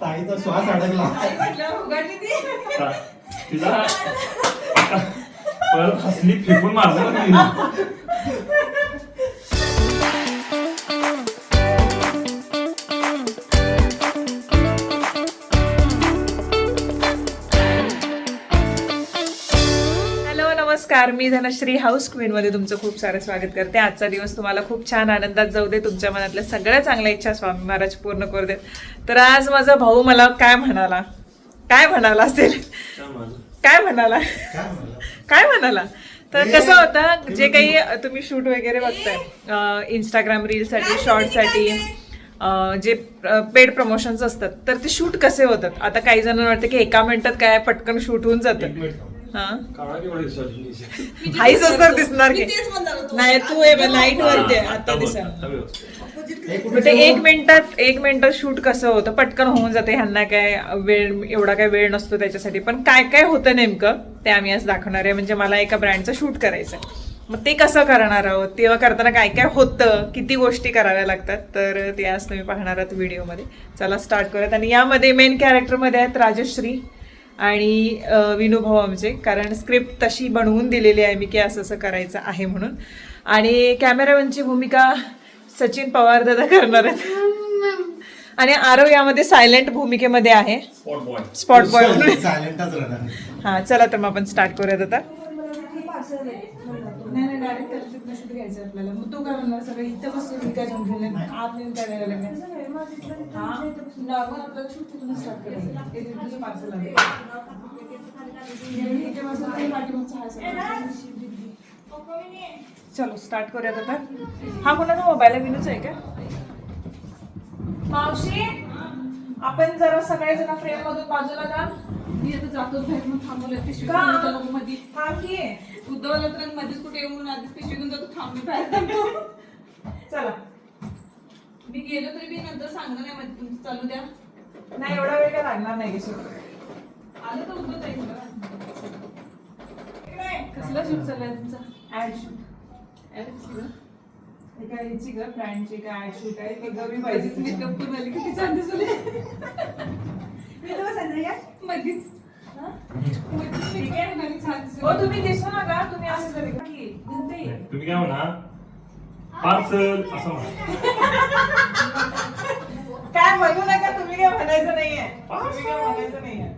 ताईचा श्वास अडकला. तिला परत हसली फेकून मारलं नमस्कार मी धनश्री हाऊस क्वीनमध्ये तुमचं खूप सारं स्वागत करते. आजचा दिवस तुम्हाला खूप छान आनंदात जाऊ दे. तुमच्या मनातल्या सगळ्या चांगल्या इच्छा स्वामी महाराज पूर्ण करू देत तर आज माझा भाऊ मला काय म्हणाला? काय म्हणाला असेल? काय म्हणाला? काय म्हणलं? तर कसं होतं जे काही तुम्ही शूट वगैरे बघताय इंस्टाग्राम रीलसाठी शॉर्टसाठी जे पेड प्रमोशन्स असतात तर ते शूट कसे होतात? आता काही जणांना वाटतं की एका मिनिटात काय पटकन शूट होऊन जातं. हा? हाईच असणार दिसणार की. नाही तू लाइट वरती आहे, आता ठेवू? एक मिनिटात एक मिनिटात शूट कसं होतं? पटकन होऊन जाते ह्यांना काय वेळ एवढा काय वेळ नसतो त्याच्यासाठी. पण काय काय होतं नेमकं? ते आम्ही आज दाखवणार आहे. म्हणजे मला एका ब्रँडचं शूट करायचं. मग ते कसं करणार आहोत? तेव्हा करताना काय काय होतं? किती गोष्टी कराव्या लागतात? तर ते आज तुम्ही पाहणार आहात व्हिडिओमध्ये चला स्टार्ट करूयात. आणि यामध्ये मेन कॅरेक्टरमध्ये आहेत राजश्री. आणि अं, विनू आमचे. कारण स्क्रिप्ट तशी बनवून दिलेली आहे मी की असं असं करायचं आहे म्हणून. आणि कॅमेरामॅनची भूमिका सचिन पवार दादा करणार आहेत. आणि आरव यामध्ये सायलेंट भूमिकेमध्ये आहे. स्पॉट बॉय म्हणून. सायलेंटच राहणार. हा चला तर मग आपण स्टार्ट करूयात आता नाही. नाही डायरेक्ट त्याला घ्यायचं आपल्याला. मग तू काय म्हणणार? सगळं इथं बसून काय आत नेऊन काय द्यायला लागेल हा? नॉर्मल आपल्याला शूट तिथून स्टार्ट करायचं. पार्सल. चलो स्टार्ट करूयात आता. हा कोणाचा मोबाईल आहे? विनूच आहे का? मावशी आपण जरा सगळे जण फ्रेम मधून बाजूला जा. मी आता जातोच बाहेर मग थांबवलं येतो. मग मध्ये हा की. उद्धवला तर मध्येच कुठे येऊन आधीच पिशवी घेऊन जातो थांब मी बाहेर थांबतो चला. मी गेलो तरी मी नंतर सांगणार नाही मध्ये तुमचं चालू द्या. नाही एवढा वेळ काय लागणार नाही की आलं तर उद्धव जाईल कसला शूट चाललाय तुमचा? ऍड शूट ऍड ह्याची ग ब्रँडची काय ऍड शूट आहे? ते पाहिजे मी तुझ्या. गप्प झाली किती छान दिसले. मी तुला सांगते का? मधीच. हा? हो तुम्ही दिसू नका तुम्ही असं जरी का की घंटे. तुम्ही काय म्हणा पार्सल असं म्हणा काय म्हणू नका तुम्ही काय म्हणायचं नाहीये तुम्ही काय म्हणायचं नाहीये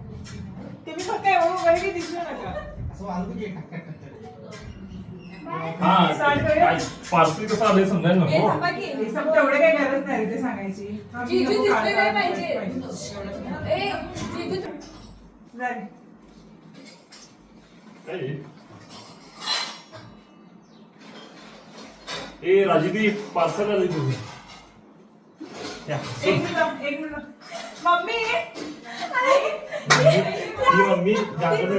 तुम्ही फक्त एवढं की दिसू नका. हा पार्सल कसं आलंय समजायला नको. हे तेवढे काही गरज नाही ते सांगायची ए राजीदी पार्सल आलंय तुझं. मम्मी. मम्मी करते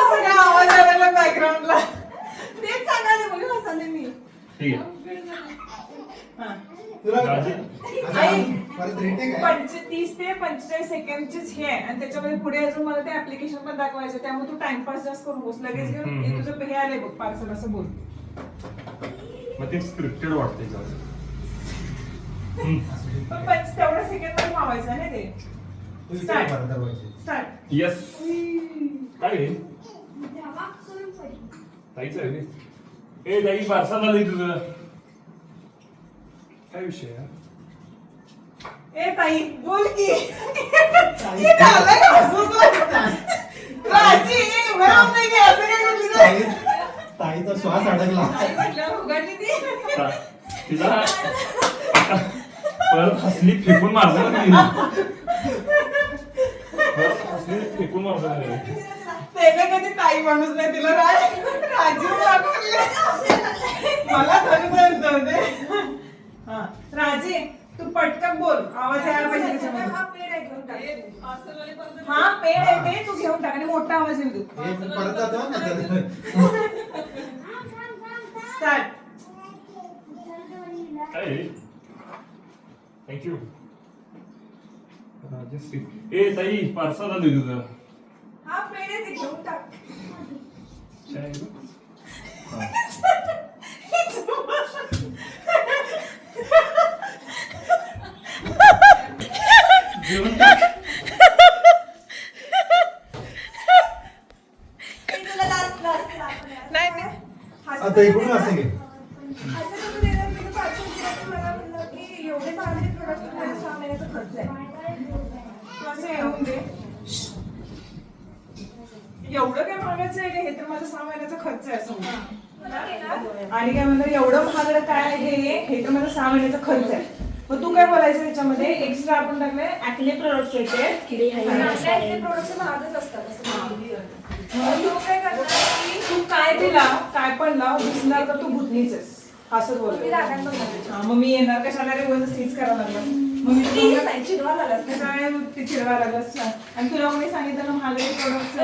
सगळा आवाज आलेला बॅकग्राऊंडला तेच सांगायला म्हणून हसाले मी. ठीक आहे हा. तुला राजी आता तीस ते पंचेचाळीस सेकंडचीच हे आहे आणि त्याच्यामध्ये पुढे अजून मला ते ऍप्लिकेशन पण दाखवायचं. त्यामुळे तू टाइमपास जास्त करू नकोस लगेच घेऊन हे. तुझं हे आले बघ पार्सल असं बोल मग ते स्क्रिप्टेड. हम्म. पण पंच तेवढ्या सेकंडमध्ये मावायचं आहे ना ते. स्टार्ट येस काय हे? ताईच आहे रे. ए ताई पार्सल आलंय तुझं काय विषय आहे? ए ताई बोल की हे झालं का? हसूच लागतं. राजी, भरम नाही की असं काय करली तर? ताई- ताईचा श्वास अडकला आई म्हटल्यावर उघडली ती ता- तिला परत हसली फेकून मारलं ना तिने. परत हसली फेकून मारलं ना तिने. ते काय कधी ताई माणूस नाही तिला काय राजीव दाखवले मला धरून धरते हा राजे तू पटकन बोल. आवाज यायला पाहिजे त्याच्यामध्ये. पार्सलवाले परत हा पेड आहे ते तू घेऊन टाक आणि मोठा आवाज येऊ तू हे परत जातो ना तर. स्टार्ट काय हे? थँक्यू राजश्री. ए ताई पार्सल आलंय तुझं. हा पेड आहे ते घेऊन टाक. जेवण टाक. नाही नाही आता इकडून असं घे बोलायचं याच्यामध्ये एक्स्ट्रा आपण टाकले ऍक्ने प्रोडक्ट येते तू. काय करणार की तू काय दिला काय पण लाव दिसणार तर तू आहेस. असं बोलतो हा, मग मी येणार कशाला रे? बोलत तीच करावं लागलं. मग मी तुला काय ते चिडवा लागलं छान. आणि तुला कोणी सांगितलं ना महागडे प्रोडक्ट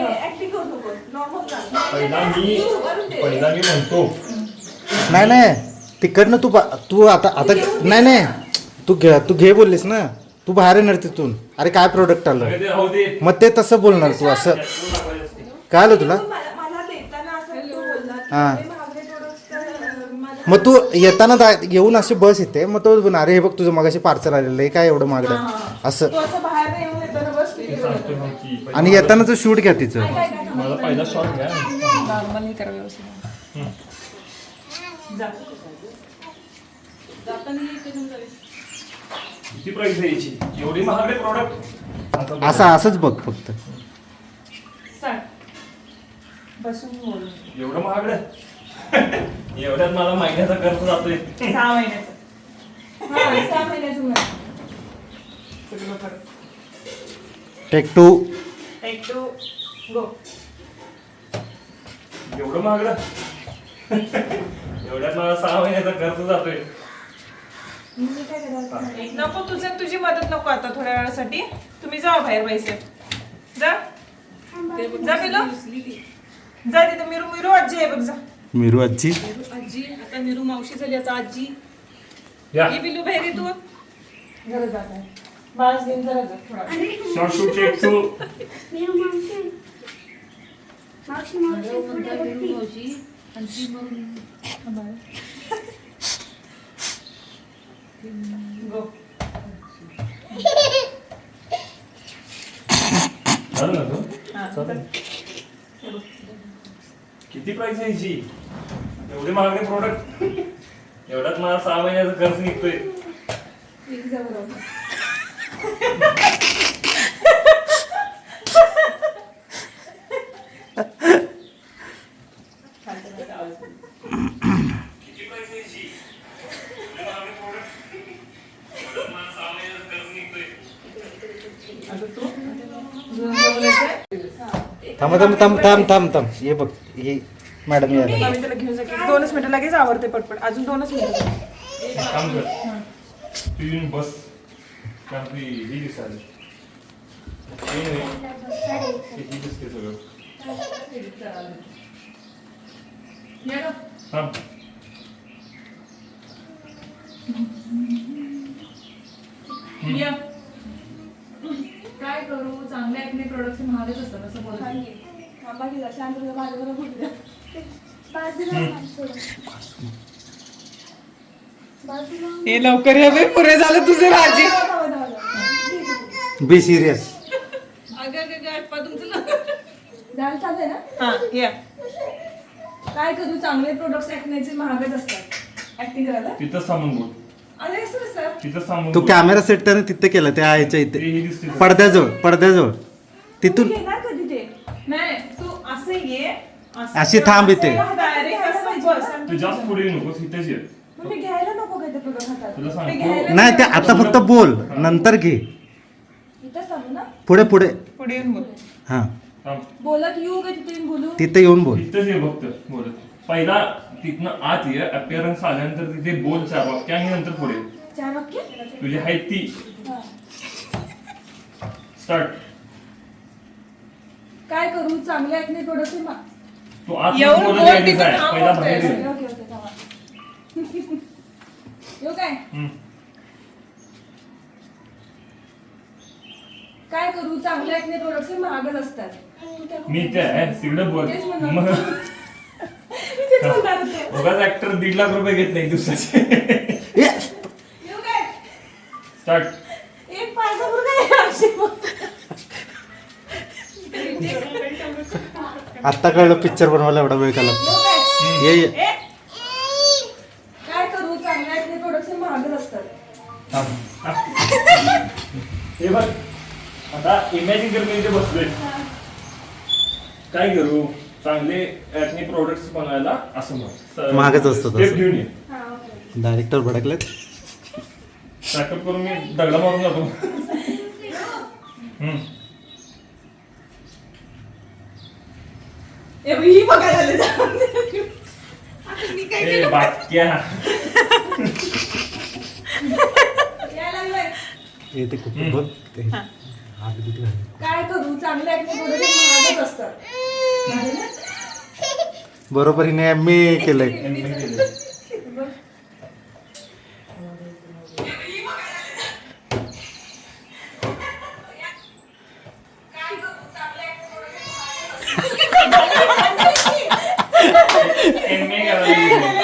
पहिला मी म्हणतो. नाही नाही. तिकडनं तू तू आता आता नाही नाही. तू घे तू घे बोललीस ना. तू बाहेर येणार तिथून. अरे काय प्रोडक्ट आलं? ते मग ते तसं बोलणार तू असं. काय आलं तुला? तू हा. मग तू येताना दा- येऊन अशी बस येते मग तो बोलणार, अरे हे बघ तुझं मगाशी पार्सल आलेलं आहे. काय एवढं मागडं हा. असं. तू असं बाहेर नाही येऊन येताना आणि येतानाचं शूट घ्या तिचं. माझा पहिला शॉट घ्या. नॉर्मल नाही करा व्यवस्थित जा. किती प्राइस आहे याची? एवढी महागडे प्रॉडक्ट असं असंच बघ फक्त. Start. बसून बोल. एवढं महागडं? एवढ्यात मला महिन्याचा खर्च जातोय. सहा महिन्याचं. हा सहा महिन्याचं मिळालं. सगळं परत. Take two Take two, go. एवढं महागडं? एवढ्यात मला सहा महिन्याचा खर्च जातोय. एक नको तुझं तुझी मदत नको आता थोड्या वेळासाठी. तुम्ही जा बाहेर पैसे. जा. जा पिलो जा तिथे मिरू मिरू आजी आहे बघ जा. मिरू आजी. आजी आता निरू मावशी झाली आता आजी. या. ही बिलू बाहेर येतो जरा जात आहे. बाळच घेऊन जरा जा थोडा शॉर्ट शूट टेक टू मावशी. आणि ती मग गो झालं ना किती प्राइस आहे एवढी एवढे महागडे प्रोडक्ट एवढ्यात मला सहा महिन्याचा खर्च निघतोय एक जा बरोबर किती प्राइस आहे याची एवढे महागडे product. एवढ्यात मला सहा महिन्याचा खर्च निघतोय आता तू अजून काय बोलायचंय? थांब थांब थांब थांब थांब थांब. ये बघ हे मॅडम या आम्ही त्याला घेऊन जाऊ दोनच मिनिटं लगेच आवडते पटपट. अजून दोनच मिनिटं. काम कर तू येऊन बस. कारण ती ही दिसायला. हे नाही, ते ही दिसते सगळं. थांब. या. काय करू चांगले ऍक्ने प्रोडक्ट महागच असतात असं बोलत हे लवकर हे बाई, पुरे झालं तुझं राजी बी सिरियस अगं अगं आटपा तुमचं ना हा या काय करू चांगले प्रोडक्ट्स ऍक्नेचे महागच असतात ऍक्टिंग करायला तिथंच थांबून बोल तू. कॅमेरा सेट त्यानं तिथं केलं त्या ते इथे. ही दिसते पडद्याजवळ पडद्याजवळ. तिथून घेणार कधी ते? नाही तू असं ये असं अशी थांब इथे. डायरेक्ट असं बस. तू जास्त पुढे येऊ नकोस इथेच ये. मग मी घ्यायला नको काय ते प्रोडक्ट हातात. तुला ते घ्यायला सांगतो नाही ते आता फक्त बोल नंतर घे. इथंच थांबू ना. पुढे पुढे. पुढे येऊन बोल. हा. थांब. बोलत येऊ का तिथे येऊन बोलू? तिथे येऊन बोल. इथंच ये फक्त बोलत. पहिला तिथनं आत ये अपिअरन्स आल्यानंतर तिथे बोल चार वाक्य आणि नंतर पुढे चार वाक्य तुझी आहेत ती. स्टार्ट काय करू चांगले ऍक्ने प्रोडक्ट तू आत येऊन बोलत बोल तिथं आहे. थांब पहिला बोलतोय. बाहेर ये. ओके ओके थांबा येऊ काय हम्म. काय करू चांगले ऍक्ने प्रोडक्ट महागच असतात मी ते आहे बोल तेच. मग उगाच ऍक्टर दीड लाख रुपये घेत नाही दिवसाचे. स्टार्ट आत्ता कळलं पिक्चर बनवायला एवढा वेळ झाला ये ये. काय करू? चांगल्या आहेत प्रोडक्ट महागच असतात हे बघ. आता इमॅजिन कर मी इथे बसलोय काय करू? चांगले ऍक्ने प्रोडक्ट्स बनवायला असं म्हण. महागच असतं तसं. घेऊन ये. डायरेक्टर भडकलेत. पॅकअप करून मी दगडा मारून जातो. हम्म. ए, ही बघायला आले जाऊन दे. आता मी काय ए केलं बाटक्या यायला लागलंय. हे ते कुठे बघ ते हात किती घाल. काय करू? प्रोडक्ट महागच असतात. बरोबर हिने मी केलंय. MA करायला गेलो.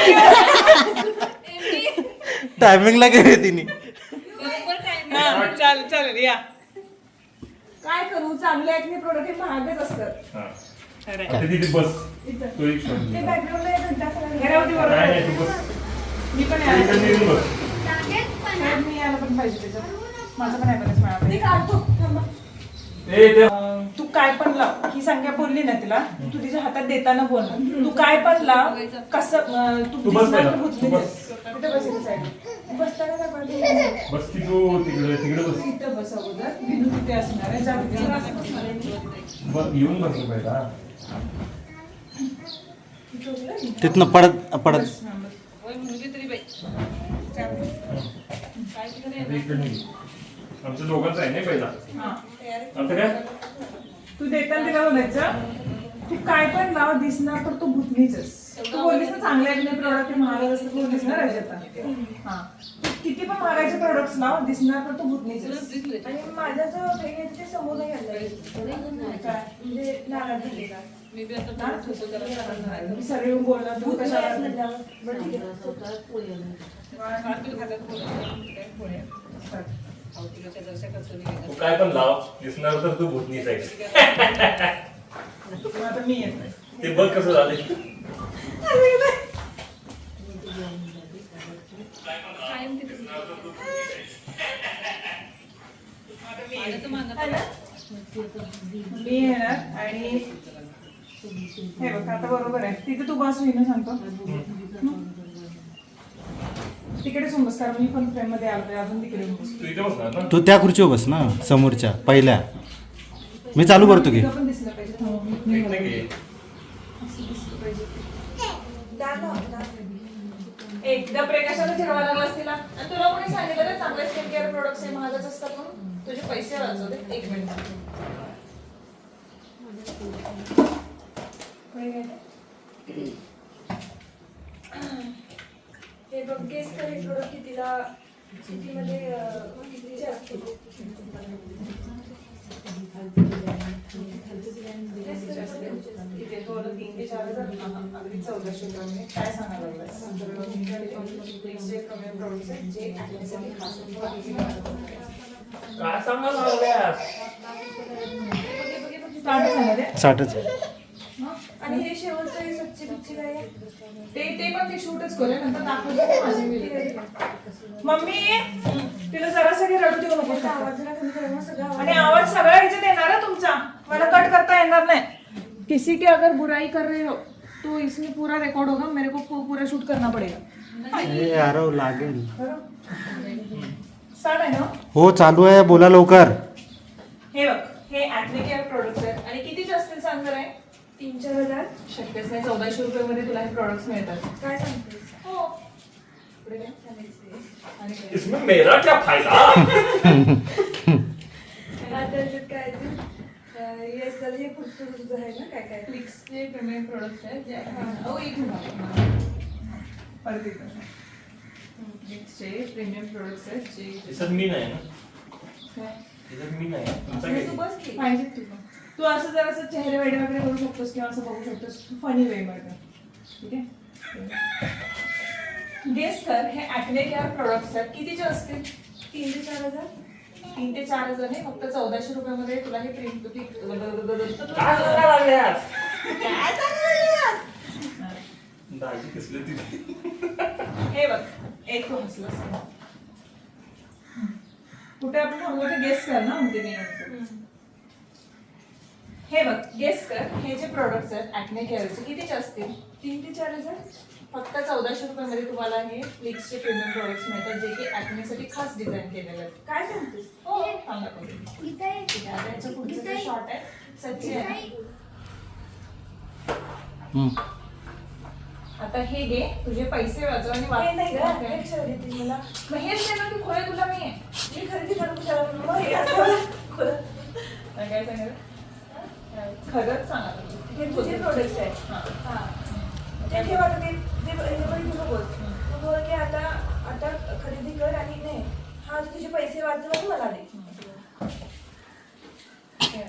टायमिंगला गेले तिने. हा, चालेल चालेल या. काय करू? चांगले आहेत प्रोडक्ट हे महागच असतात. आता तिथे बस. इथं. तो एक शॉट घे. नाही नाही बस. मी पण तू यायला इकडनं येऊन बस. साहेब, मी यायला पण पाहिजे त्याच्यात. माझं पण मिळाला ते. ए काय पण लाव. ही संख्या बोलली ना तिला तू तिच्या हातात देताना बोल. तू काय पण लाव कसं अं, तू तू बस दिसणार पहिला. तर तू भुतलीच बस. आहे. तिथे बस इथे side ला. बसताना काय पाहिजे? बस की तू तिकडे तिकडे बस. इथं बस अगोदर. तिथे असणार आहे. जा तिथे. बस येऊन बसलो पहिला तिथनं पडत पडत. दोघांचं आहे नाही पहिला. आता काय? तू देताना तिला बोलायचं तू काय पण लाव दिसणार तर तू भुतणीच तू बोललीस ना चांगले आहे प्रोडक्ट महाग असतं बोललीस ना रजता. हा. किती पण महागाचे प्रोडक्ट्स लाव दिसणार तर तू भुतणीच आणि माझा जो हे आहे ते समोर नाही आणलं. म्हणजे नाराज झाले का? मी सगळे बोलणार तू कशाला बरं, ठीक आहे. तू काय पण लाव दिसणार तर तू भूतनीच आहे. आता मी येत नाही. ते बघ कसं झाले मी येणार आणि हे बघ आता बरोबर आहे. तिथे तू बस होईन सांगतो. तिकडे बस कारण मी पण फ्रेममध्ये आलोय अजून तिकडे तू इथे बसणार ना? तू त्या खुर्चीवर बस ना समोरच्या पहिल्या. मी चालू करतो की. तिथं पण दिसलं पाहिजे. हो, मी-. एकदा प्रकाशाला तिला आणि तुला कोणी सांगितलं ना चांगले स्किन केअर प्रोडक्ट्स हे महागच असतात म्हणून? तुझे पैसे एक मिनिट? हे बघ गेस कर हे प्रोडक्ट कितीला कितीमध्ये कितीचे असतील? तिथे दोन तीन ते चार हजार. अगदी चौदाशे रुपये काय सांगायला लागलास? एकशे कमी products आहेत, जे आपल्यासाठी खास आहेत. काय सांगायला लागल्यास Start झालं रे? साठच आणि हे शेवटचं हे स्वच्छ बिच्छ काय आहे? ते ते पण ते शूटच करूया नंतर दाखवतो माझी मम्मी तिला जरासाठी रडू देऊ नको. त्याचा आवाज जरा कमी करा ना, सगळा आवाज आणि आवाज सगळा ह्याच्यात येणार आहे तुमचा. मला कट करता येणार नाही. किसी की अगर बुराई कर रहे हो तो इसमें पूरा रिकॉर्ड होगा मेरे को पूरा शूट करना पड़ेगा. यार लागेल. स्टार्ट आहे ना हो चालू आहे बोला लवकर हे बघ हे ऍक्ने केअर प्रोडक्ट्स आहेत आणि कितीचे असतील सांग जरा हे? तीन चार हजार शक्यच नाही चौदाशे रुपये मध्ये तुला हे प्रोडक्ट्स मिळतात काय सांगतेस हो पुढे काय? आणि काय? इसमें मेरा क्या फायदा आता काय? अं, हे हे पुढचं तुझं आहे ना काय काय फ्लिक्सचे प्रीमियम प्रोडक्ट्स आहेत जे हो एक मिनिट परत एकदा. फ्लिक्सचे प्रीमियम प्रोडक्ट्स आहेत जे मी नाही ना काय? मी नाही तुमचा हे तू. बस की तुला तू असं जर असं चेहरे वेडे वगैरे करू शकतोस किंवा असं बघू शकतोस फनी वे मध्ये ठीक आहे? गेस कर हे केअर प्रोडक्ट्स आहेत कितीचे असतील? तीन ते चार हजार. तीन ते चार हजार नाही फक्त चौदाशे रुपयामध्ये तुला हे प्रिंट हे बघ एक तू हसलास. कुठे आपण थांबलो ते गेस कर ना म्हणते मी. हे बघ गेस कर. हे जे प्रोडक्ट्स आहेत ऍक्ने केअरचे कितीचे असतील? तीन ते चार हजार फक्त चौदाशे रुपयामध्ये तुम्हाला हे फ्लिक्सचे प्रीमियम प्रोडक्ट्स मिळतात जे की ऍक्नेसाठी खास डिझाईन केलेले आहेत. काय सांगतेस? हो सांगा तुम्ही आहे, आता याच्या पुढचं जे शॉर्ट आहे सच्ची. आता हे घे तुझे पैसे वाचव आणि हे नाही का? वाच हे देते मला. मग हेच आहे ना तू खोय तुला मी. आहे मी खरेदी करू कशाला मग हे आता- काय काय सांगितलं खरंच सांगा. हे तुझे प्रोडक्ट्स आहेत. हां. हा. ते ठेवा आता ते हे पण तू नकोस तू बोल की आता आता खरेदी कर आणि नाही हा तू तुझे पैसे वाचव आणि मला दे. हे.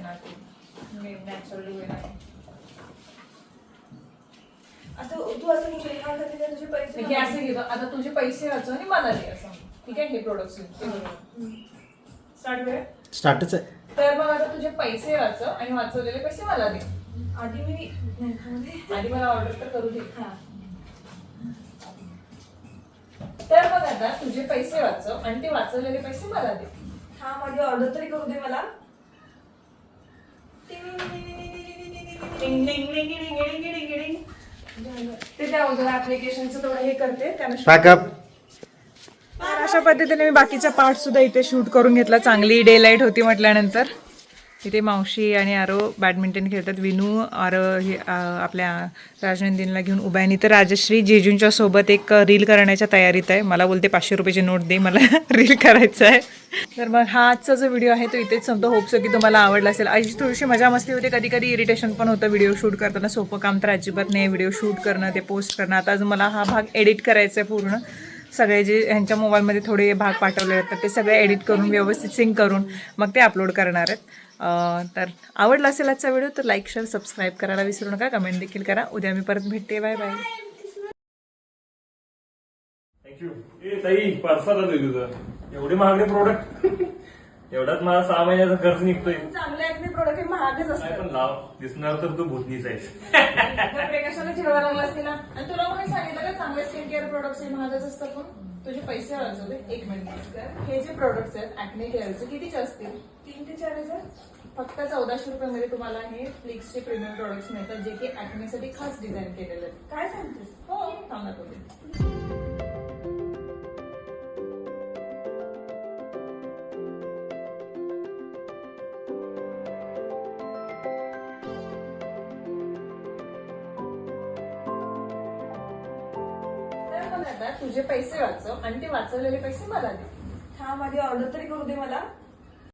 मी way नाही. असं तू असं बोल हा खरेदी कर तुझे पैसे हे असे घेतो आता तुझे पैसे वाचव आणि मला दे असं. ठीक आहे हे प्रोडक्ट्स स्टार्ट स्टार्टच आहे. तर मग आता तुझे पैसे वाचव आणि वाचवलेले पैसे मला दे आधी मी आधी मला ऑर्डर तर करू दे हा तर मग आता तुझे पैसे वाचव आणि ते वाचवलेले पैसे मला दे हा माझी ऑर्डर तरी करू दे मला डिंग, डिंग, डिंग, डिंग, डिंग, डिंग, डिंग. ते त्या अगोदर ऍप्लिकेशनचं थोडं हे करते त्यानं पॅकअप तर अशा पद्धतीने मी बाकीचा पार्ट सुद्धा इथे शूट करून घेतला. चांगली डे लाइट होती म्हटल्यानंतर. इथे मावशी आणि आरो बॅडमिंटन खेळतात. विनू आरो हे आपल्या राजनंदिनीला घेऊन उभ्या आणि तर राजश्री जेजूंच्या सोबत एक रील करण्याच्या तयारीत आहे. मला बोलते पाचशे रुपयाची नोट दे मला रील करायचं आहे. तर मग हा आजचा जो व्हिडिओ आहे तो इथेच संपतो. होपसो की तुम्हाला आवडला असेल. अशी थोडीशी मजा मस्ती होते. कधी कधी इरिटेशन पण होतं व्हिडिओ शूट करताना. सोपं काम तर अजिबात नाही. व्हिडिओ शूट करणं ते पोस्ट करणं. आता अजून मला हा भाग एडिट करायचा आहे पूर्ण. सगळे जे ह्यांच्या मोबाईलमध्ये थोडे भाग पाठवले आहेत तर ते सगळे एडिट करून व्यवस्थित सिंक करून मग ते अपलोड करणार आहेत. तर आवडला असेल आजचा व्हिडिओ तर लाईक शेअर सबस्क्राईब करायला विसरू नका. कमेंट देखील करा. उद्या मी परत भेटते. बाय बाय थँक्यू ए ताई पार्सल आलोय तुझं. एवढे महागडे प्रोडक्ट एवढ्यात मला सहा महिन्याचा खर्च निघतोय. चांगले ऍक्ने प्रोडक्ट हे महागच काय असतात पण लाव. दिसणार तर तू भूतनीच आहेस. बापरे, कशाला चिडवा लागलास तिला आणि तुला कोणी सांगितलं का चांगले स्किन केअर प्रोडक्ट्स हे महागच असतात पण तुझे पैसे वाचवले एक मिनिट हे जे प्रोडक्ट्स आहेत ऍक्ने केअरचे कितीचे असतील? तीन ते चार हजार. फक्त चौदाशे रुपयामध्ये तुम्हाला हे फ्लिक्सचे प्रीमियम प्रोडक्ट्स मिळतात जे की ऍक्नेसाठी खास डिझाईन केलेले आहेत. काय सांगतेस? हो सांगा तुम्ही. तुझे पैसे वाचव. आणि ते वाचवलेले पैसे मला दे. हा माझी ऑर्डर तरी करू दे मला.